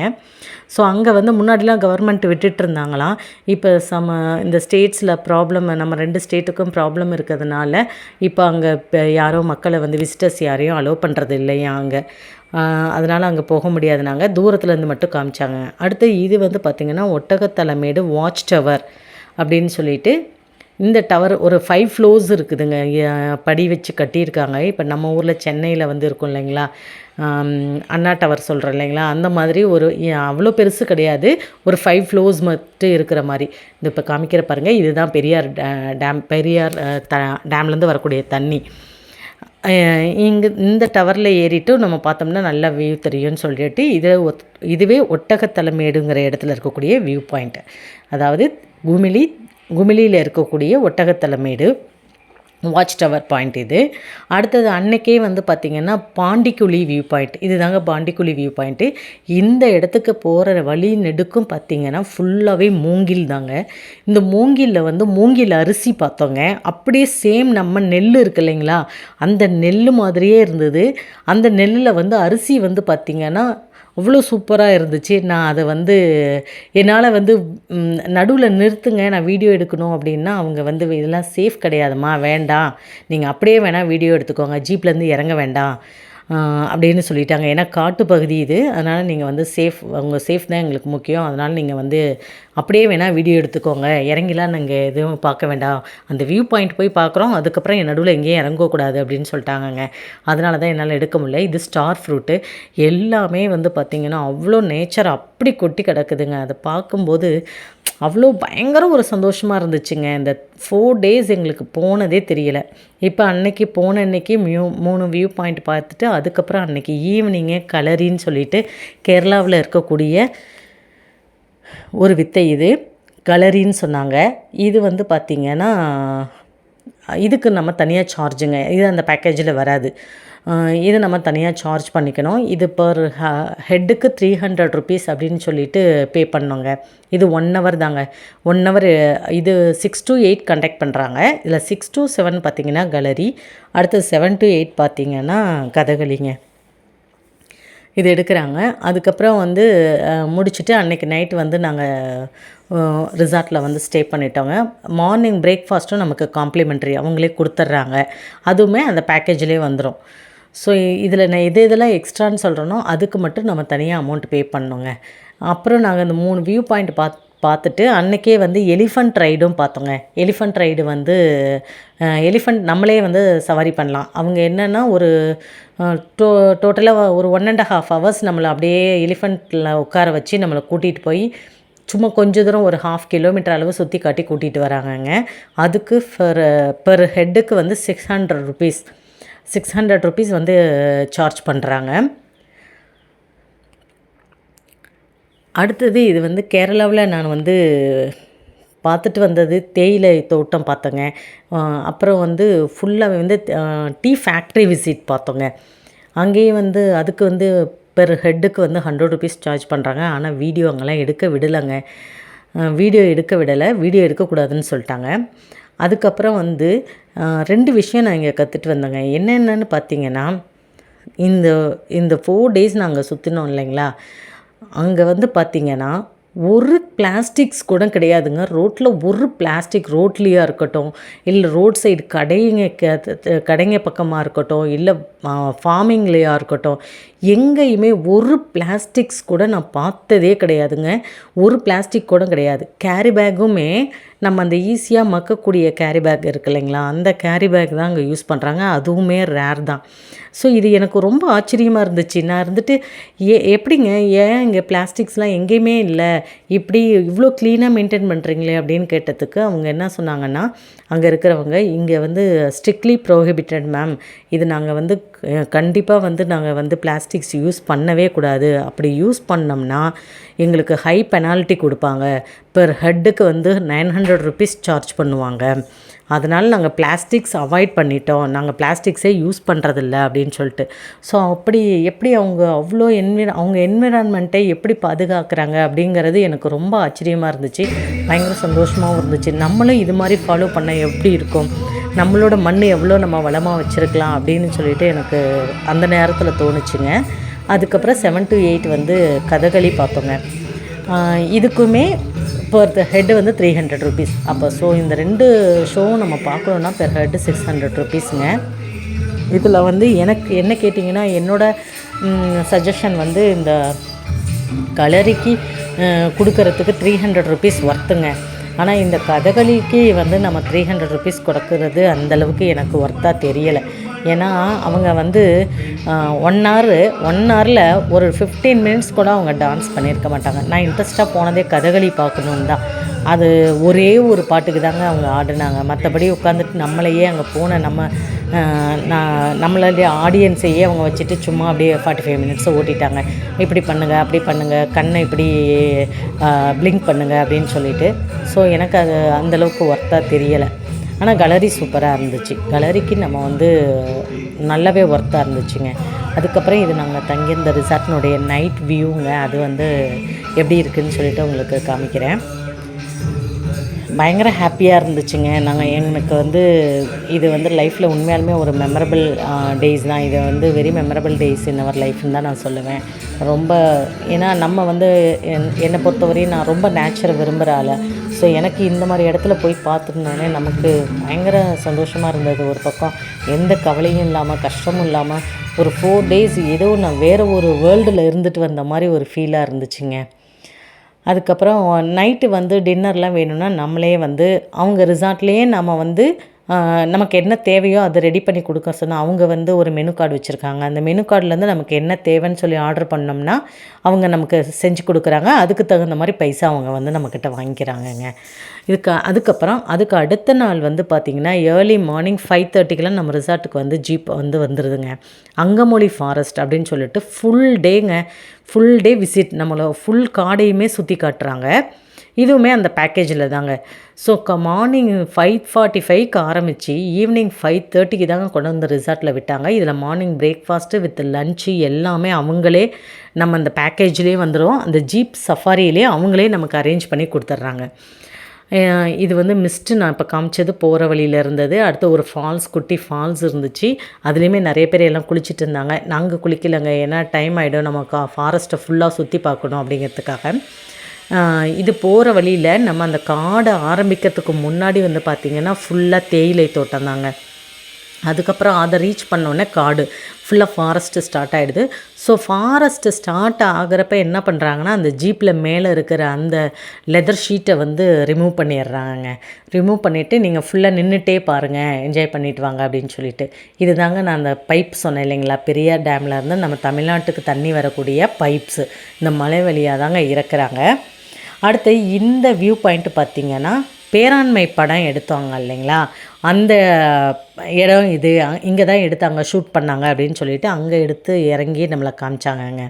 ஸோ அங்கே வந்து முன்னாடிலாம் கவர்மெண்ட் விட்டுட்டு இருந்தாங்களாம் இப்போ சம இந்த ஸ்டேட்ஸில் ப்ராப்ளம் நம்ம ரெண்டு ஸ்டேட்டுக்கும் ப்ராப்ளம் இருக்கிறதுனால இப்போ அங்கே யாரோ மக்களை வந்து விசிட்டர்ஸ் யாரையும் அலோவ் பண்ணுறது இல்லையா அங்கே. அதனால் அங்கே போக முடியாது நாங்கள் தூரத்துலேருந்து மட்டும் காமிச்சாங்க. அடுத்து இது வந்து பார்த்திங்கன்னா ஒட்டகத்தலைமேடு வாட்ச் டவர் அப்படின்னு சொல்லிட்டு இந்த டவர் ஒரு ஃபைவ் ஃப்ளோர்ஸ் இருக்குதுங்க. படி வச்சு கட்டியிருக்காங்க. இப்போ நம்ம ஊரில் சென்னையில் வந்து இருக்கும் இல்லைங்களா? அண்ணா டவர் சொல்கிறோம் இல்லைங்களா? அந்த மாதிரி ஒரு அவ்வளோ பெருசு கிடையாது. ஒரு ஃபைவ் ஃப்ளோர்ஸ் மட்டும் இருக்கிற மாதிரி. இந்த இப்போ காமிக்கிற பாருங்கள் இதுதான் பெரியார் டே- டேம் பெரியார் த டேம்லேருந்து வரக்கூடிய தண்ணி. இங்கே இந்த டவரில் ஏறிட்டு நம்ம பார்த்தோம்னா நல்லா வியூ தெரியும்னு சொல்லிட்டு இதை ஒத் இதுவே ஒட்டகத்தலைமேடுங்கிற இடத்துல இருக்கக்கூடிய வியூ பாயிண்ட்டு அதாவது குமிழி குமிழியில் இருக்கக்கூடிய ஒட்டகத்தலைமேடு வாட்ச் டவர் பாயிண்ட் இது. அடுத்தது அன்னைக்கே வந்து பார்த்திங்கன்னா பாண்டிக்குழி வியூ பாயிண்ட் இதுதாங்க பாண்டிக்குழி வியூ பாயிண்ட்டு இந்த இடத்துக்கு போகிற வழி நெடுக்கும் பார்த்திங்கன்னா ஃபுல்லாகவே மூங்கில் தாங்க. இந்த மூங்கிலில் வந்து மூங்கில் அரிசி பார்த்தோங்க. அப்படியே சேம் நம்ம நெல் இருக்கு இல்லைங்களா? அந்த நெல் மாதிரியே இருந்தது. அந்த நெல்லில் வந்து அரிசி வந்து பார்த்திங்கன்னா அவ்வளோ சூப்பராக இருந்துச்சு. நான் அதை வந்து என்னால் வந்து நடுவில் நிறுத்துங்க நான் வீடியோ எடுக்கணும் அப்படின்னா அவங்க வந்து இதெல்லாம் சேஃப் கிடையாதும்மா வேண்டாம். நீங்கள் அப்படியே வேணால் வீடியோ எடுத்துக்கோங்க. ஜீப்லேருந்து இறங்க வேண்டாம். அப்படின்னு சொல்லிட்டாங்க. ஏன்னா காட்டு பகுதி இது. அதனால் நீங்கள் வந்து சேஃப் உங்கள் சேஃப் தான் எங்களுக்கு முக்கியம். அதனால் நீங்கள் வந்து அப்படியே வேணால் வீடியோ எடுத்துக்கோங்க. இறங்கிலாம் நாங்கள் எதுவும் பார்க்க வேண்டாம். அந்த வியூ பாயிண்ட் போய் பார்க்குறோம். அதுக்கப்புறம் என் நடுவில் எங்கேயும் இறங்கக்கூடாது அப்படின்னு சொல்லிட்டாங்கங்க. அதனால தான் என்னால் எடுக்க முடியல. இது ஸ்டார் ஃப்ரூட்டு எல்லாமே வந்து பார்த்திங்கன்னா அவ்வளோ நேச்சர் அப் அப்படி கொட்டி கிடக்குதுங்க. அதை பார்க்கும்போது அவ்வளோ பயங்கர ஒரு சந்தோஷமாக இருந்துச்சுங்க. இந்த ஃபோர் டேஸ் எங்களுக்கு போனதே தெரியல. இப்போ அன்னைக்கு போன அன்னைக்கு மியூ மூணு வியூ பாயிண்ட் பார்த்துட்டு அதுக்கப்புறம் அன்னைக்கு ஈவினிங்கே கலரின்னு சொல்லிட்டு கேரளாவில் இருக்கக்கூடிய ஒரு வித்தை இது. கலரின்னு சொன்னாங்க. இது வந்து பார்த்திங்கன்னா இதுக்கு நம்ம தனியாக சார்ஜுங்க இது அந்த பேக்கேஜில் வராது. இது நம்ம தனியாக சார்ஜ் பண்ணிக்கணும். இது பர் ஹெட்டுக்கு த்ரீ ஹண்ட்ரட் ருபீஸ் அப்படின்னு சொல்லிட்டு பே பண்ணோங்க. இது ஒன் ஹவர் தாங்க. ஒன் ஹவர் இது சிக்ஸ் டு எயிட் கண்டக்ட் பண்ணுறாங்க இதில் சிக்ஸ் டு செவன் பார்த்தீங்கன்னா கலரி அடுத்து செவன் டு எயிட் பார்த்தீங்கன்னா கதகளிங்க. இது எடுக்கிறாங்க. அதுக்கப்புறம் வந்து முடிச்சுட்டு அன்னைக்கு நைட் வந்து நாங்கள் ரிசார்ட்டில் வந்து ஸ்டே பண்ணிட்டோங்க மார்னிங் பிரேக்ஃபாஸ்ட்டும் நமக்கு காம்ப்ளிமெண்ட்ரி அவங்களே கொடுத்துட்றாங்க அதுவுமே அந்த பேக்கேஜ்லேயே வந்துடும் ஸோ இதில் நான் எது இதெல்லாம் எக்ஸ்ட்ரான்னு சொல்கிறேனோ அதுக்கு மட்டும் நம்ம தனியாக அமௌண்ட் பே பண்ணோங்க அப்புறம் நாங்கள் இந்த மூணு வியூ பாயிண்ட் பாத் பார்த்துட்டு அன்னைக்கே வந்து எலிஃபண்ட் ரைடும் பார்த்தோங்க. எலிஃபண்ட் ரைடு வந்து எலிஃபண்ட் நம்மளே வந்து சவாரி பண்ணலாம். அவங்க என்னென்னா ஒரு டோ டோட்டலாக ஒரு ஒன் அண்ட் ஹாஃப் ஹவர்ஸ் நம்மளை அப்படியே எலிஃபண்ட்டில் உட்கார வச்சு நம்மளை கூட்டிகிட்டு போய் சும்மா கொஞ்ச தூரம் ஒரு ஹாஃப் கிலோமீட்டர் அளவு சுற்றி காட்டி கூட்டிகிட்டு வராங்கங்க. அதுக்கு ஃபர் பெர் ஹெட்டுக்கு வந்து six hundred rupees six hundred rupees வந்து சார்ஜ் பண்ணுறாங்க அடுத்தது இது வந்து கேரளாவில் நான் வந்து பார்த்துட்டு வந்தது தேயிலை தோட்டம் பார்த்தோங்க. அப்புறம் வந்து ஃபுல்லாக வந்து டீ ஃபேக்ட்ரி விசிட் பார்த்தோங்க. அங்கேயும் வந்து அதுக்கு வந்து பெர் ஹெட்டுக்கு வந்து ஹண்ட்ரட் ருபீஸ் சார்ஜ் பண்ணுறாங்க ஆனால் வீடியோ அங்கெல்லாம் எடுக்க விடலைங்க. வீடியோ எடுக்க விடலை. வீடியோ எடுக்கக்கூடாதுன்னு சொல்லிட்டாங்க. அதுக்கப்புறம் வந்து ரெண்டு விஷயம் நான் இங்கே கற்றுட்டு வந்தேங்க. என்னென்னு பார்த்தீங்கன்னா இந்த இந்த ஃபோர் டேஸ் நாங்கள் சுற்றினோம் இல்லைங்களா? அங்கே வந்து பார்த்தீங்கன்னா ஒரு பிளாஸ்டிக்ஸ் கூட கிடையாதுங்க. ரோட்டில் ஒரு பிளாஸ்டிக் ரோட்லேயா இருக்கட்டும் இல்லை ரோட் சைடு கடைங்க க- கடைங்க பக்கமாக இருக்கட்டும் இல்லை ஃபார்மிங்லேயா இருக்கட்டும் எங்கேயுமே ஒரு பிளாஸ்டிக்ஸ் கூட நான் பார்த்ததே கிடையாதுங்க. ஒரு பிளாஸ்டிக் கூட கிடையாது. கேரி பேக்குமே நம்ம அந்த ஈஸியாக மக்கக்கூடிய கேரி பேக் இருக்கு இல்லைங்களா? அந்த கேரி பேக் தான் அங்கே யூஸ் பண்ணுறாங்க அதுவுமே ரேர் தான். ஸோ இது எனக்கு ரொம்ப ஆச்சரியமாக இருந்துச்சு. நான் இருந்துட்டு ஏ எப்படிங்க? ஏன் இங்கே பிளாஸ்டிக்ஸ்லாம் எங்கேயுமே இல்லை? இப்படி இவ்வளோ க்ளீனாக மெயின்டைன் பண்ணுறீங்களே அப்படின்னு கேட்டதுக்கு அவங்க என்ன சொன்னாங்கன்னா அங்கே இருக்கிறவங்க இங்கே வந்து ஸ்ட்ரிக்ட்லி ப்ரோஹிபிட்டட் மேம் இது நாங்கள் வந்து கண்டிப்பாக வந்து நாங்கள் வந்து பிளாஸ்டிக்ஸ் யூஸ் பண்ணவே கூடாது. அப்படி யூஸ் பண்ணோம்னா எங்களுக்கு ஹை பெனால்ட்டி கொடுப்பாங்க. பெர் ஹெட்டுக்கு வந்து நைன் ஹண்ட்ரட் ருபீஸ் சார்ஜ் பண்ணுவாங்க. அதனால் நாங்கள் பிளாஸ்டிக்ஸ் அவாய்ட் பண்ணிட்டோம். நாங்கள் பிளாஸ்டிக்ஸே யூஸ் பண்ணுறதில்ல அப்படின்னு சொல்லிட்டு. ஸோ அப்படி எப்படி அவங்க அவ்வளோ என்வி அவங்க என்விரான்மெண்ட்டை எப்படி பாதுகாக்கிறாங்க அப்படிங்கிறது எனக்கு ரொம்ப ஆச்சரியமாக இருந்துச்சு. பயங்கர சந்தோஷமாகவும் இருந்துச்சு. நம்மளும் இது மாதிரி ஃபாலோ பண்ண எப்படி இருக்கும்? நம்மளோட மண் எவ்வளோ நம்ம வளமாக வச்சுருக்கலாம் அப்படின்னு சொல்லிட்டு எனக்கு அந்த நேரத்தில் தோணுச்சுங்க. அதுக்கப்புறம் செவன் டு எயிட் வந்து கதகளி பார்த்தோங்க. இதுக்குமே பர் ஹெட் வந்து த்ரீ ஹண்ட்ரட் ருபீஸ் அப்போ ஸோ இந்த ரெண்டு ஷோவும் நம்ம பார்க்கணுன்னா பெர் ஹெட் சிக்ஸ் ஹண்ட்ரட் ருபீஸுங்க இதில் வந்து எனக்கு என்ன கேட்டிங்கன்னா என்னோடய சஜஷன் வந்து இந்த கலரிக்கு கொடுக்கறதுக்கு த்ரீ ஹண்ட்ரட் ருபீஸ் ஒர்த்துங்க ஆனால் இந்த கதகளிக்கு வந்து நம்ம த்ரீ ஹண்ட்ரட் ருபீஸ் கொடுக்கறது அந்தளவுக்கு எனக்கு ஒர்த்தாக தெரியலை. ஏன்னா அவங்க வந்து ஒன் ஹவர் ஒன் ஹவரில் ஒரு ஃபிஃப்டீன் மினிட்ஸ் கூட அவங்க டான்ஸ் பண்ணியிருக்க மாட்டாங்க. நான் இன்ட்ரெஸ்ட்டாக போனதே கதகளி பார்க்கணுன்னு தான். அது ஒரே ஒரு பாட்டுக்கு தாங்க அவங்க ஆடினாங்க. மற்றபடி உட்காந்துட்டு நம்மளையே அங்கே போன நம்ம நான் நம்மளுடைய ஆடியன்ஸையே அவங்க வச்சுட்டு சும்மா அப்படியே ஃபார்ட்டி ஃபைவ் மினிட்ஸ் ஓட்டிட்டாங்க. இப்படி பண்ணுங்கள் அப்படி பண்ணுங்கள் கண்ணை இப்படி ப்ளிங்க் பண்ணுங்க அப்படின்னு சொல்லிட்டு. ஸோ எனக்கு அது அந்தளவுக்கு ஒர்த்தாக தெரியலை. ஆனால் கலரி சூப்பராக இருந்துச்சு. கலரிக்கு நம்ம வந்து நல்லாவே ஒர்த்தாக இருந்துச்சுங்க. அதுக்கப்புறம் இது நாங்கள் தங்கியிருந்த ரிசார்ட்னுடைய நைட் வியூங்க அது வந்து எப்படி இருக்குதுன்னு சொல்லிட்டு உங்களுக்கு காமிக்கிறேன். பயங்கர ஹாப்பியாக இருந்துச்சுங்க. நாங்கள் எனக்கு வந்து இது வந்து லைஃப்பில் உண்மையாலுமே ஒரு மெமரபிள் டேஸ் தான். இது வந்து very memorable days in our லைஃப்னு தான் நான் சொல்லுவேன். ரொம்ப ஏன்னா நம்ம வந்து என்- என்னை பொறுத்தவரையும் நான் ரொம்ப நேச்சரை விரும்புகிற ஆள். ஸோ எனக்கு இந்த மாதிரி இடத்துல போய் பார்த்துருந்தோடனே நமக்கு பயங்கர சந்தோஷமாக இருந்தது. ஒரு பக்கம் எந்த கவலையும் இல்லாமல் கஷ்டமும் இல்லாமல் ஒரு ஃபோர் டேஸ் ஏதோ நான் வேறு ஒரு வேர்ல்டில் இருந்துட்டு வந்த மாதிரி ஒரு ஃபீலாக இருந்துச்சுங்க. அதுக்கப்புறம் நைட்டு வந்து டின்னர்லாம் வேணும்னா நம்மளே வந்து அவங்க ரிசார்ட்லேயே நம்ம வந்து நமக்கு என்ன தேவையோ அதை ரெடி பண்ணி கொடுக்க சொன்னால் அவங்க வந்து ஒரு மெனு கார்டு வச்சுருக்காங்க. அந்த மெனு கார்டுலேருந்து நமக்கு என்ன தேவைன்னு சொல்லி ஆர்டர் பண்ணோம்னா அவங்க நமக்கு செஞ்சு கொடுக்குறாங்க. அதுக்கு தகுந்த மாதிரி பைசா அவங்க வந்து நம்மக்கிட்ட வாங்கிக்கிறாங்கங்க. இதுக்கு அதுக்கப்புறம் அதுக்கு அடுத்த நாள் வந்து பார்த்திங்கன்னா ஏர்லி மார்னிங் ஃபைவ் தேர்ட்டிக்கெலாம் நம்ம ரிசார்ட்டுக்கு வந்து ஜீப் வந்து வந்துடுதுங்க அங்கமொழி ஃபாரஸ்ட் அப்படின்னு சொல்லிட்டு ஃபுல் டேங்க ஃபுல் டே விசிட் நம்மளை ஃபுல் காடையுமே சுற்றி காட்டுறாங்க. இதுவுமே அந்த பேக்கேஜில் தாங்க. ஸோ க மார்னிங் ஃபைவ் ஃபார்ட்டி ஃபைவ்க்கு ஆரம்பித்து ஈவினிங் ஃபைவ் தேர்ட்டிக்கு தாங்க கொண்டு வந்து ரிசார்ட்டில் விட்டாங்க. இதில் மார்னிங் பிரேக்ஃபாஸ்ட்டு வித் லஞ்சு எல்லாமே அவங்களே நம்ம அந்த பேக்கேஜ்லேயே வந்துடும் அந்த ஜீப் சஃபாரியிலே அவங்களே நமக்கு அரேஞ்ச் பண்ணி கொடுத்துட்றாங்க. இது வந்து மிஸ்ட்டு நான் இப்போ காமிச்சது போகிற வழியில் இருந்தது. அடுத்து ஒரு ஃபால்ஸ் குட்டி ஃபால்ஸ் இருந்துச்சு. அதுலேயுமே நிறைய பேர் எல்லாம் குளிச்சிட்டு இருந்தாங்க. நாங்கள் குளிக்கலைங்க. ஏன்னா டைம் ஆகிடும் நம்ம கா ஃபாரஸ்ட்டை ஃபுல்லாக சுற்றி பார்க்கணும் அப்படிங்கிறதுக்காக. இது போகிற வழியில் நம்ம அந்த காடை ஆரம்பிக்கிறதுக்கு முன்னாடி வந்து பார்த்திங்கன்னா ஃபுல்லாக தேயிலை தோட்டம் தாங்க. அதுக்கப்புறம் அதை ரீச் பண்ணோடனே காடு. ஃபுல்லாக ஃபாரஸ்ட்டு ஸ்டார்ட் ஆகிடுது ஸோ ஃபாரஸ்ட்டு ஸ்டார்ட் ஆகிறப்ப என்ன பண்ணுறாங்கன்னா அந்த ஜீப்பில் மேலே இருக்கிற அந்த லெதர் ஷீட்டை வந்து ரிமூவ் பண்ணிடுறாங்க. ரிமூவ் பண்ணிவிட்டு நீங்கள் ஃபுல்லாக நின்றுட்டே பாருங்கள் என்ஜாய் பண்ணிட்டு வாங்க அப்படின்னு சொல்லிட்டு. இதுதாங்க நான் அந்த பைப் சொன்னேன் இல்லைங்களா? பெரியார் டேமில் இருந்து நம்ம தமிழ்நாட்டுக்கு தண்ணி வரக்கூடிய பைப்ஸு இந்த மலை வழியாக தாங்க இறக்குறாங்க. அடுத்து இந்த வியூ பாயிண்ட் பார்த்திங்கன்னா பேராண்மை படம் எடுத்தாங்க இல்லைங்களா? அந்த இடம் இது இங்கே தான் எடுத்தாங்க ஷூட் பண்ணாங்க அப்படின்னு சொல்லிட்டு அங்கே எடுத்து இறங்கி நம்மளை காமிச்சாங்கங்க.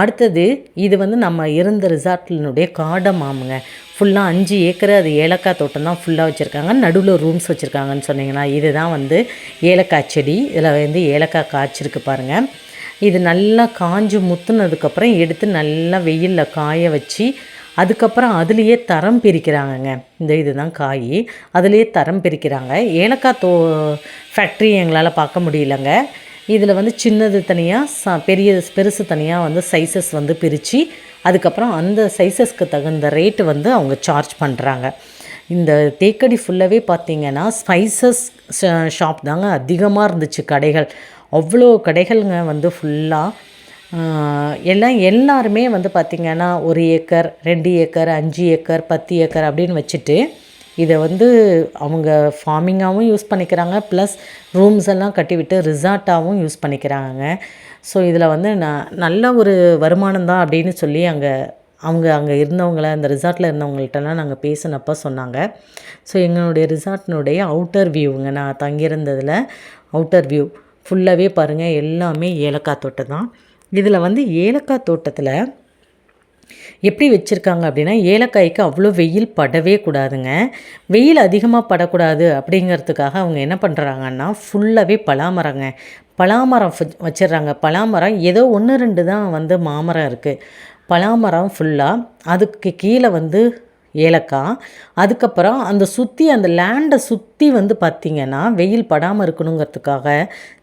அடுத்தது இது வந்து நம்ம இருந்த ரிசார்ட்டினுடைய காடமாமுங்க ஃபுல்லாக அஞ்சு ஏக்கர் அது ஏலக்காய் தோட்டம் தான் ஃபுல்லாக வச்சுருக்காங்க. நடுவில் ரூம்ஸ் வச்சுருக்காங்கன்னு சொன்னிங்கன்னா இதுதான் வந்து ஏலக்காய் செடி. இதில் வந்து ஏலக்காய் காய்ச்சிருக்கு பாருங்கள் இது நல்லா காஞ்சு முத்துனதுக்கப்புறம் எடுத்து நல்லா வெயிலில் காய வச்சு அதுக்கப்புறம் அதுலேயே தரம் பிரிக்கிறாங்கங்க. இந்த இதுதான் காய். அதுலேயே தரம் பிரிக்கிறாங்க. ஏலக்காய் தோ ஃபேக்ட்ரி எங்களால் பார்க்க முடியலங்க. இதில் வந்து சின்னது தனியாக ச பெரிய பெருசு தனியாக வந்து சைஸஸ் வந்து பிரித்து அதுக்கப்புறம் அந்த சைஸஸ்க்கு தகுந்த ரேட்டு வந்து அவங்க சார்ஜ் பண்ணுறாங்க இந்த தேக்கடி ஃபுல்லாகவே பார்த்திங்கன்னா ஸ்பைசஸ் ஷாப் தாங்க அதிகமாக இருந்துச்சு கடைகள். அவ்வளோ கடைகள்ங்க வந்து ஃபுல்லாக எல்லாம் எல்லாருமே வந்து பார்த்திங்கன்னா ஒரு ஏக்கர் ரெண்டு ஏக்கர் அஞ்சு ஏக்கர் பத்து ஏக்கர் அப்படின்னு வச்சுட்டு இதை வந்து அவங்க ஃபார்மிங்காகவும் யூஸ் பண்ணிக்கிறாங்க. ப்ளஸ் ரூம்ஸ் எல்லாம் கட்டிவிட்டு ரிசார்ட்டாகவும் யூஸ் பண்ணிக்கிறாங்க. ஸோ இதில் வந்து நான் நல்ல ஒரு வருமானம் தான் அப்படின்னு சொல்லி அங்கே அவங்க அங்கே இருந்தவங்கள அந்த ரிசார்ட்டில் இருந்தவங்கள்ட்டலாம் நாங்கள் பேசினப்போ சொன்னாங்க. ஸோ எங்களுடைய ரிசார்ட்னுடைய அவுட்டர் வியூங்க நான் தங்கியிருந்ததில் அவுட்டர் வியூ ஃபுல்லாகவே பாருங்கள் எல்லாமே ஏலக்காய் தோட்டம் தான். இதில் வந்து ஏலக்காய் தோட்டத்தில் எப்படி வச்சுருக்காங்க அப்படின்னா ஏலக்காய்க்கு அவ்வளோ வெயில் படவே கூடாதுங்க. வெயில் அதிகமாக படக்கூடாது அப்படிங்கிறதுக்காக அவங்க என்ன பண்ணுறாங்கன்னா ஃபுல்லாகவே பலாமரங்க. பலாமரம் வச்சிடுறாங்க. பலாமரம் ஏதோ ஒன்று ரெண்டு தான் வந்து மாமரம் இருக்குது பலாமரம் ஃபுல்லாக அதுக்கு கீழே வந்து ஏலக்காய். அதுக்கப்புறம் அந்த சுற்றி அந்த லேண்டை சுற்றி வந்து பார்த்திங்கன்னா வெயில் படாமல் இருக்கணுங்கிறதுக்காக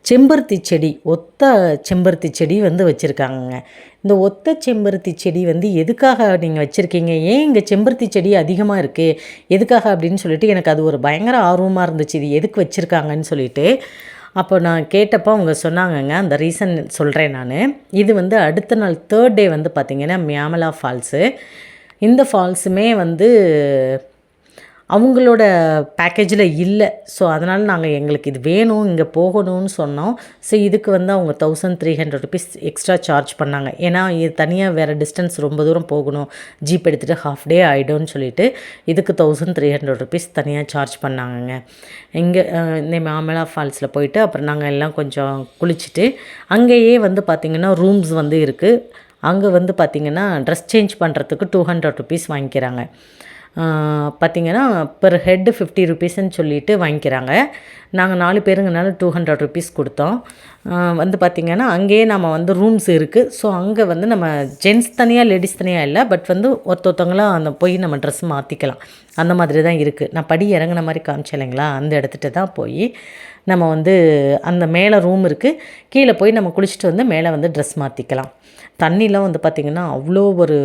செம்பருத்தி செடி ஒத்த செம்பருத்தி செடி வந்து வச்சுருக்காங்கங்க. இந்த ஒத்த செம்பருத்தி செடி வந்து எதுக்காக நீங்கள் வச்சுருக்கீங்க? ஏன் இங்கே செம்பருத்தி செடி அதிகமாக இருக்குது எதுக்காக அப்படின்னு சொல்லிட்டு எனக்கு அது ஒரு பயங்கர ஆர்வமாக இருந்துச்சு. இது எதுக்கு வச்சுருக்காங்கன்னு சொல்லிட்டு. அப்போ நான் கேட்டப்போ அவங்க சொன்னாங்கங்க அந்த ரீசன் சொல்கிறேன் நான். இது வந்து அடுத்த நாள் தேர்ட் டே வந்து பார்த்திங்கன்னா மியாமலா ஃபால்ஸு இந்த ஃபால்ஸுமே வந்து அவங்களோட பேக்கேஜில் இல்லை. ஸோ அதனால் நாங்கள் எங்களுக்கு இது வேணும் இங்கே போகணும்னு சொன்னோம். ஸோ இதுக்கு வந்து அவங்க thousand three hundred rupees extra charge பண்ணாங்க. ஏன்னா இது தனியாக வேறு டிஸ்டன்ஸ் ரொம்ப தூரம் போகணும். ஜீப் எடுத்துகிட்டு ஹாஃப் டே ஆகிடும்னு சொல்லிட்டு இதுக்கு தௌசண்ட் த்ரீ ஹண்ட்ரட் ருபீஸ் தனியாக சார்ஜ் பண்ணாங்கங்க. இங்கே இந்த மாமலா ஃபால்ஸில் போயிட்டு அப்புறம் நாங்கள் எல்லாம் கொஞ்சம் குளிச்சுட்டு அங்கேயே வந்து பார்த்திங்கன்னா ரூம்ஸ் வந்து இருக்குது அங்கே வந்து பார்த்திங்கன்னா ட்ரெஸ் சேஞ்ச் பண்ணுறதுக்கு டூ ஹண்ட்ரட் ருபீஸ் வாங்கிக்கிறாங்க. பார்த்திங்கன்னா பெர் ஹெட்டு ஃபிஃப்டி ருபீஸ்ன்னு சொல்லிட்டு வாங்கிக்கிறாங்க. நாங்கள் நாலு பேருங்கனால டூ ஹண்ட்ரட் ருபீஸ் கொடுத்தோம். வந்து பார்த்திங்கன்னா அங்கேயே நம்ம வந்து ரூம்ஸ் இருக்குது ஸோ அங்கே வந்து நம்ம ஜென்ஸ் தனியாக லேடிஸ் தனியாக இல்லை பட் வந்து ஒருத்தொருத்தவங்களாம் அந்த போய் நம்ம ட்ரெஸ் மாற்றிக்கலாம் அந்த மாதிரி தான் இருக்குது நான் படி இறங்கின மாதிரி காமிச்சேன் இல்லைங்களா? அந்த இடத்துட்டு தான் போய் நம்ம வந்து அந்த மேலே ரூம் இருக்குது கீழே போய் நம்ம குளிச்சுட்டு வந்து மேலே வந்து ட்ரெஸ் மாற்றிக்கலாம் தண்ணிலாம் வந்து பார்த்திங்கன்னா அவ்வளோ ஒரு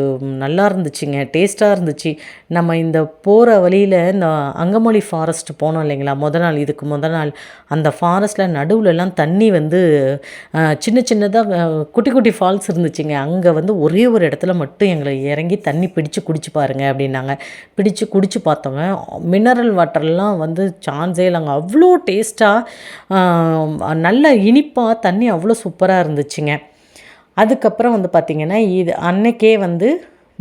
நல்லா இருந்துச்சுங்க டேஸ்ட்டாக இருந்துச்சு. நம்ம இந்த போகிற வழியில் இந்த அங்கமொழி ஃபாரஸ்ட் போனோம் இல்லைங்களா? முத நாள் இதுக்கு முத நாள். அந்த ஃபாரஸ்ட்டில் நடுவுலலாம் தண்ணி வந்து சின்ன சின்னதாக குட்டி குட்டி ஃபால்ஸ் இருந்துச்சுங்க. அங்கே வந்து ஒரே ஒரு இடத்துல மட்டும் எங்களை இறங்கி தண்ணி பிடிச்சு குடிச்சு பாருங்க அப்படின்னாங்க. பிடிச்சு குடிச்சு பார்த்தோங்க. மினரல் வாட்டர்லாம் வந்து சான்ஸே இல்லைங்க. அவ்வளோ டேஸ்ட்டாக நல்ல இனிப்பாக தண்ணி அவ்வளோ சூப்பராக இருந்துச்சுங்க. அதுக்கப்புறம் வந்து பார்த்திங்கன்னா இது அன்னைக்கே வந்து